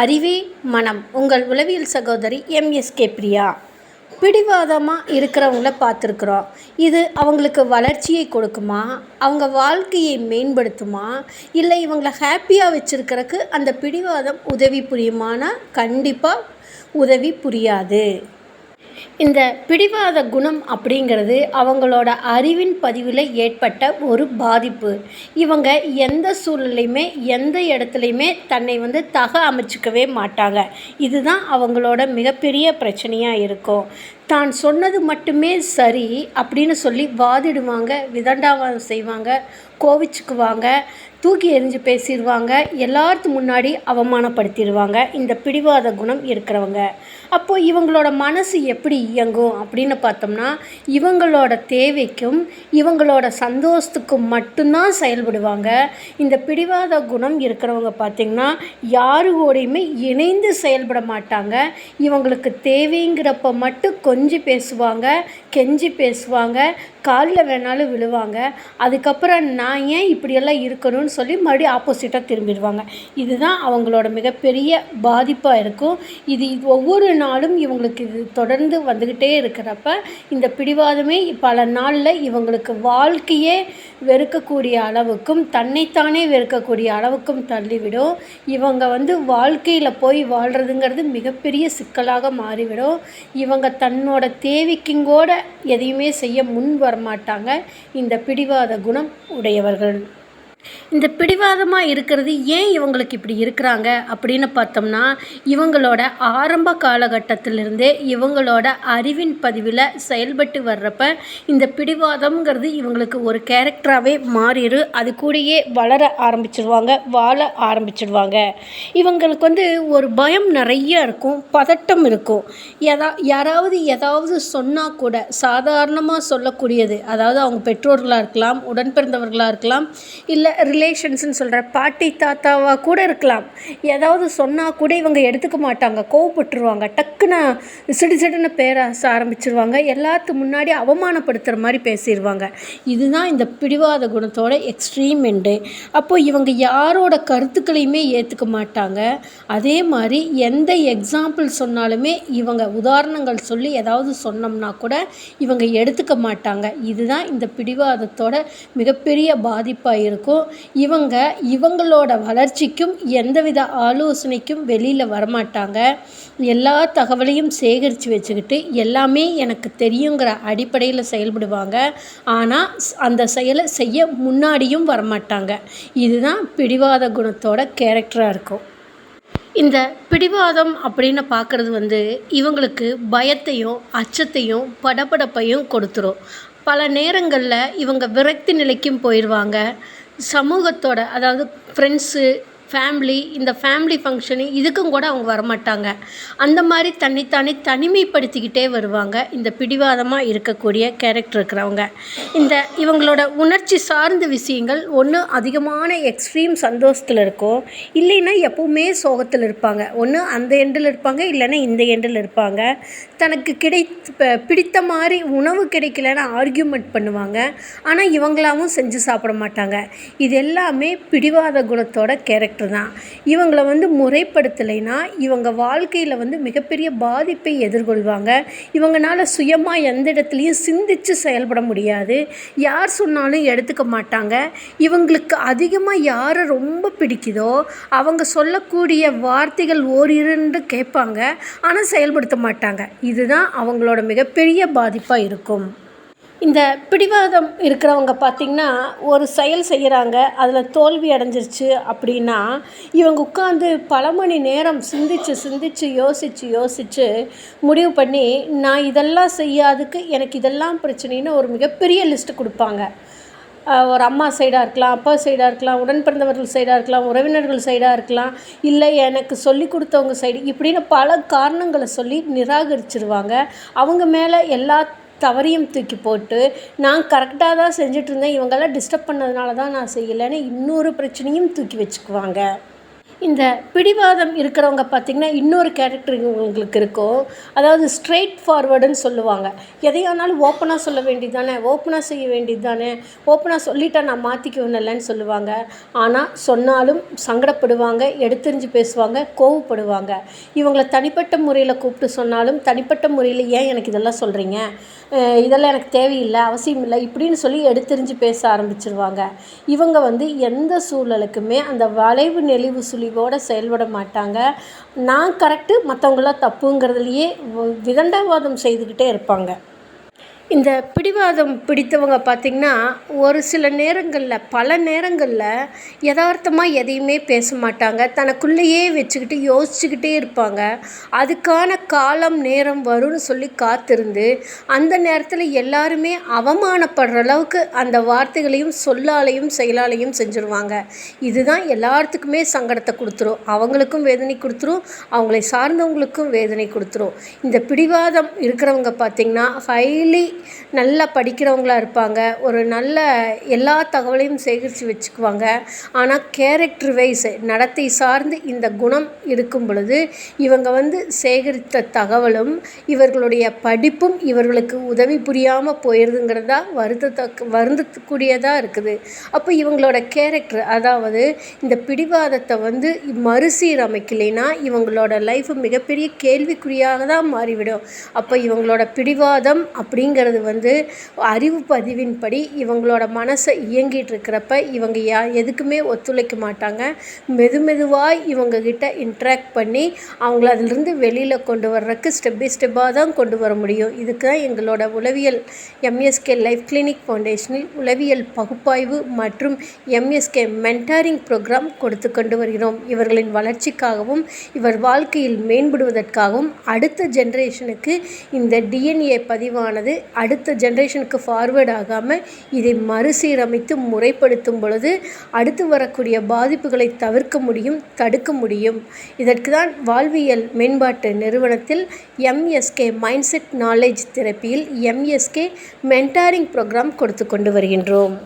அறிவே மனம். உங்கள் உளவியல் சகோதரி எம்எஸ்கே பிரியா. பிடிவாதமாக இருக்கிறவங்கள பார்த்துருக்குறோம். இது அவங்களுக்கு வளர்ச்சியை கொடுக்குமா? அவங்க வாழ்க்கையை மேம்படுத்துமா? இல்லை இவங்களை ஹாப்பியாக வச்சுருக்கறக்கு அந்த பிடிவாதம் உதவி புரியுமானா? கண்டிப்பாக உதவி புரியாது. இந்த பிடிவாத குணம் அப்படிங்கிறது அவங்களோட அறிவின் பதிவில் ஏற்பட்ட ஒரு பாதிப்பு. இவங்க எந்த சூழ்நிலையுமே எந்த இடத்துலையுமே தன்னை வந்து தக அமைச்சிக்கவே மாட்டாங்க. இதுதான் அவங்களோட மிகப்பெரிய பிரச்சனையாக இருக்கும். தான் சொன்னது மட்டுமே சரி அப்படின்னு சொல்லி வாதிடுவாங்க விதண்டாவாதம் செய்வாங்க கோவிச்சுக்குவாங்க தூக்கி எறிஞ்சு பேசிடுவாங்க எல்லாத்து முன்னாடி அவமானப்படுத்திடுவாங்க இந்த பிடிவாத குணம் இருக்கிறவங்க. அப்போது இவங்களோட மனசு எப்படி இயங்கும் அப்படின்னு பார்த்தோம்னா இவங்களோட தேவைக்கும் இவங்களோட சந்தோஷத்துக்கும் மட்டும்தான் செயல்படுவாங்க. இந்த பிடிவாத குணம் இருக்கிறவங்க பார்த்திங்கன்னா யாருகோடையுமே இணைந்து செயல்பட மாட்டாங்க. இவங்களுக்கு தேவைங்கிறப்ப மட்டும் கொஞ்சி பேசுவாங்க கெஞ்சி பேசுவாங்க காலில் வேணாலும் விழுவாங்க. அதுக்கப்புறம் நான் ஏன் இப்படியெல்லாம் இருக்கணும்னு சொல்லி மறுபடியும் ஆப்போசிட்டாக திரும்பிடுவாங்க. இதுதான் அவங்களோட மிகப்பெரிய பாதிப்பாக இருக்கும். இது ஒவ்வொரு நாளும் இவங்களுக்கு இது தொடர்ந்து வந்துக்கிட்டே இருக்கிறப்ப இந்த பிடிவாதமே பல நாளில் இவங்களுக்கு வாழ்க்கையே வெறுக்கக்கூடிய அளவுக்கும் தன்னைத்தானே வெறுக்கக்கூடிய அளவுக்கும் தள்ளிவிடும். இவங்க வந்து வாழ்க்கையில் போய் வாழ்கிறதுங்கிறது மிகப்பெரிய சிக்கலாக மாறிவிடும். இவங்க தன்னோட தேவைக்குங்கூட எதையுமே செய்ய முன் வரமாட்டாங்க. இந்த பிடிவாத குணம் உடையவர்கள். இந்த பிடிவாதமாக இருக்கிறது ஏன் இவங்களுக்கு இப்படி இருக்கிறாங்க அப்படின்னு பார்த்தோம்னா இவங்களோட ஆரம்ப காலகட்டத்திலிருந்தே இவங்களோட அறிவின் பதிவில் செயல்பட்டு வர்றப்ப இந்த பிடிவாதம்ங்கிறது இவங்களுக்கு ஒரு கேரக்டராகவே மாறிடு அது கூடயே வளர ஆரம்பிச்சிடுவாங்க வாழ ஆரம்பிச்சிடுவாங்க இவங்களுக்கு வந்து ஒரு பயம் நிறைய இருக்கும் பதட்டம் இருக்கும். எதா யாராவது ஏதாவது சொன்னால் கூட சாதாரணமாக சொல்லக்கூடியது அதாவது அவங்க பெற்றோர்களாக இருக்கலாம் உடன் பிறந்தவர்களாக இருக்கலாம் இல்லை ரிலேஷன்ஸ்னு சொல்கிற பாட்டி தாத்தாவாக கூட இருக்கலாம். ஏதாவது சொன்னால் கூட இவங்க எடுத்துக்க மாட்டாங்க. கோவப்பட்டுருவாங்க. டக்குன்னு சிடு சிடுன்னு பேராச ஆரம்பிச்சிருவாங்க. எல்லாத்து முன்னாடி அவமானப்படுத்துகிற மாதிரி பேசிடுவாங்க இதுதான் இந்த பிடிவாத குணத்தோட எக்ஸ்ட்ரீம் எண்டு அப்போது இவங்க யாரோட கருத்துக்களையுமே ஏற்றுக்க மாட்டாங்க. அதே மாதிரி எந்த எக்ஸாம்பிள் சொன்னாலுமே இவங்க உதாரணங்கள் சொல்லி ஏதாவது சொன்னோம்னா கூட இவங்க எடுத்துக்க மாட்டாங்க. இதுதான் இந்த பிடிவாதத்தோட மிகப்பெரிய பாதிப்பாக இருக்கும். இவங்க இவங்களோட வளர்ச்சிக்கும் எந்தவித ஆலோசனைக்கும் வெளியில் வரமாட்டாங்க. எல்லா தகவலையும் சேகரித்து வச்சுக்கிட்டு எல்லாமே எனக்கு தெரியுங்கிற அடிப்படையில் செயல்படுவாங்க. ஆனால் அந்த செயலை செய்ய முன்னாடியும் வரமாட்டாங்க. இதுதான் பிடிவாத குணத்தோட கேரக்டராக இருக்கும். இந்த பிடிவாதம் அப்படின்னு பார்க்குறது வந்து இவங்களுக்கு பயத்தையும் அச்சத்தையும் படபடப்பையும் கொடுத்துரும். பல நேரங்களில் இவங்க விரக்தி நிலைக்கும் போயிடுவாங்க சமூகத்தோட அதாவது ஃப்ரெண்ட்ஸு ஃபேமிலி இந்த ஃபேமிலி ஃபங்க்ஷனு இதுக்கும் கூட அவங்க வரமாட்டாங்க. அந்த மாதிரி தன்னைத்தானே தனிமைப்படுத்திக்கிட்டே வருவாங்க. இந்த பிடிவாதமாக இருக்கக்கூடிய கேரக்டர் இருக்கிறவங்க. இந்த இவங்களோட உணர்ச்சி சார்ந்த விஷயங்கள் ஒன்று அதிகமான எக்ஸ்ட்ரீம் சந்தோஷத்தில் இருக்கும். இல்லைன்னா எப்போவுமே சோகத்தில் இருப்பாங்க. ஒன்று அந்த எண்டில் இருப்பாங்க இல்லைன்னா இந்த எண்டில் இருப்பாங்க. தனக்கு கிடை பிடித்த மாதிரி உணவு கிடைக்கலன்னு ஆர்கியூமெண்ட் பண்ணுவாங்க. ஆனால் இவங்களாவும் செஞ்சு சாப்பிட மாட்டாங்க. இது எல்லாமே பிடிவாத குணத்தோட கேரக்டர் தான் இவங்களை வந்து முறைப்படுத்தலைன்னா இவங்க வாழ்க்கையில் வந்து மிகப்பெரிய பாதிப்பை எதிர்கொள்வாங்க. இவங்களால சுயமாக எந்த இடத்துலையும் சிந்தித்து செயல்பட முடியாது. யார் சொன்னாலும் எடுத்துக்க மாட்டாங்க. இவங்களுக்கு அதிகமாக யாரை ரொம்ப பிடிக்குதோ அவங்க சொல்லக்கூடிய வார்த்தைகள் ஓரிரண்டு கேட்பாங்க. ஆனால் செயல்படுத்த மாட்டாங்க. இதுதான் அவங்களோட மிகப்பெரிய பாதிப்பாக இருக்கும். இந்த பிடிவாதம் இருக்கிறவங்க பார்த்திங்கன்னா ஒரு செயல் செய்கிறாங்க அதில் தோல்வி அடைஞ்சிருச்சு அப்படின்னா இவங்க உட்காந்து பல மணி நேரம் சிந்திச்சு சிந்திச்சு யோசித்து யோசித்து முடிவு பண்ணி நான் இதெல்லாம் செய்யாதுக்கு எனக்கு இதெல்லாம் பிரச்சனைன்னு ஒரு மிகப்பெரிய லிஸ்ட்டு கொடுப்பாங்க. ஒரு அம்மா சைடாக இருக்கலாம் அப்பா சைடாக இருக்கலாம் உடன் பிறந்தவர்கள் சைடாக இருக்கலாம் உறவினர்கள் சைடாக இருக்கலாம் இல்லை எனக்கு சொல்லி கொடுத்தவங்க சைடு இப்படின்னு பல காரணங்களை சொல்லி நிராகரிச்சிருவாங்க. அவங்க மேலே எல்லா தவறையும் தூக்கி போட்டு நான் கரெக்டாக தான் செஞ்சிட்ருந்தேன் இவங்கெல்லாம் டிஸ்டர்ப் பண்ணதுனால தான் நான் செய்யலைன்னு இன்னொரு பிரச்சனையும் தூக்கி வச்சுக்குவாங்க. இந்த பிடிவாதம் இருக்கிறவங்க பார்த்திங்கன்னா இன்னொரு கேரக்டர் உங்களுக்கு இருக்கும் அதாவது ஸ்ட்ரெயிட் ஃபார்வர்டுன்னு சொல்லுவாங்க. எதையானாலும் ஓப்பனாக சொல்ல வேண்டியது தானே ஓப்பனாக செய்ய வேண்டியது தானே ஓப்பனாக சொல்லிட்டா நான் மாற்றிக்கணும் இல்லைன்னு சொல்லுவாங்க. ஆனால் சொன்னாலும் சங்கடப்படுவாங்க எடுத்தெறிஞ்சு பேசுவாங்க கோவப்படுவாங்க. இவங்களை தனிப்பட்ட முறையில் கூப்பிட்டு சொன்னாலும் தனிப்பட்ட முறையில் ஏன் எனக்கு இதெல்லாம் சொல்கிறீங்க இதெல்லாம் எனக்கு தேவையில்லை அவசியம் இல்லை இப்படின்னு சொல்லி எடுத்தெறிஞ்சு பேச ஆரம்பிச்சிருவாங்க. இவங்க வந்து எந்த சூழலுக்குமே அந்த வளைவு நெளிவு சுழிவோடு செயல்பட மாட்டாங்க. நான் கரெக்டு மற்றவங்களாம் தப்புங்கிறதுலையே விதண்டாவாதம் செய்துக்கிட்டே இருப்பாங்க. இந்த பிடிவாதம் பிடித்தவங்க பார்த்திங்கன்னா ஒரு சில நேரங்களில் பல நேரங்களில் யதார்த்தமாக எதையுமே பேச மாட்டாங்க. தனக்குள்ளேயே வச்சுக்கிட்டு யோசிச்சுக்கிட்டே இருப்பாங்க. அதுக்கான காலம் நேரம் வரும்னு சொல்லி காத்திருந்து அந்த நேரத்தில் எல்லாருமே அவமானப்படுற அளவுக்கு அந்த வார்த்தைகளையும் சொல்லாலையும் செயலாலையும் செஞ்சுருவாங்க. இதுதான் எல்லாத்துக்குமே சங்கடத்தை கொடுத்துரும். அவங்களுக்கும் வேதனை கொடுத்துரும். அவங்களை சார்ந்தவங்களுக்கும் வேதனை கொடுத்துரும். இந்த பிடிவாதம் இருக்கிறவங்க பார்த்திங்கன்னா ஹைலி நல்லா படிக்கிறவங்களா இருப்பாங்க. ஒரு நல்ல எல்லா தகவலையும் சேகரித்து வச்சுக்குவாங்க. ஆனால் கேரக்டர் வைஸ் நடத்தை சார்ந்து இந்த குணம் இருக்கும் பொழுது இவங்க வந்து சேகரித்த தகவலும் இவர்களுடைய படிப்பும் இவர்களுக்கு உதவி புரியாமல் போயிடுதுங்கிறதா வருத்தத்தக்க வருந்தக்கூடியதாக இருக்குது. அப்போ இவங்களோட கேரக்டர் அதாவது இந்த பிடிவாதத்தை வந்து மறுசீரமைக்கலைன்னா இவங்களோட லைஃப் மிகப்பெரிய கேள்விக்குறியாக தான் மாறிவிடும். அப்போ இவங்களோட பிடிவாதம் அப்படிங்கிறது அப்படிங்கிறது வந்து அறிவு பதிவின்படி இவங்களோட மனசை இயங்கிட்டு இருக்கிறப்ப இவங்க யா எதுக்குமே ஒத்துழைக்க மாட்டாங்க. மெது மெதுவாக இவங்கக்கிட்ட இன்ட்ராக்ட் பண்ணி அவங்கள அதிலிருந்து வெளியில் கொண்டு வர்றதுக்கு ஸ்டெப் பை ஸ்டெப்பாக தான் கொண்டு வர முடியும். இதுக்கு தான் எங்களோட உளவியல் எம்எஸ்கே லைஃப் கிளினிக் ஃபவுண்டேஷனில் உளவியல் பகுப்பாய்வு மற்றும் எம்எஸ்கே மென்டாரிங் ப்ரோக்ராம் கொடுத்து கொண்டு வருகிறோம். இவர்களின் வளர்ச்சிக்காகவும் இவர் வாழ்க்கையில் மேம்படுவதற்காகவும் அடுத்த ஜென்ரேஷனுக்கு இந்த டிஎன்ஏ பதிவானது அடுத்த ஜென்ரேஷனுக்கு ஃபார்வேர்ட் ஆகாமல் இதை மறுசீரமைத்து முறைப்படுத்தும் பொழுது அடுத்து வரக்கூடிய பாதிப்புகளை தவிர்க்க முடியும் தடுக்க முடியும். இதற்கு தான் வாழ்வியல் மேம்பாட்டு நிறுவனத்தில் எம்எஸ்கே மைண்ட் செட் நாலேஜ் தெரப்பியில் எம்எஸ்கே மென்டாரிங் ப்ரோக்ராம் கொடுத்து கொண்டு வருகின்றோம்.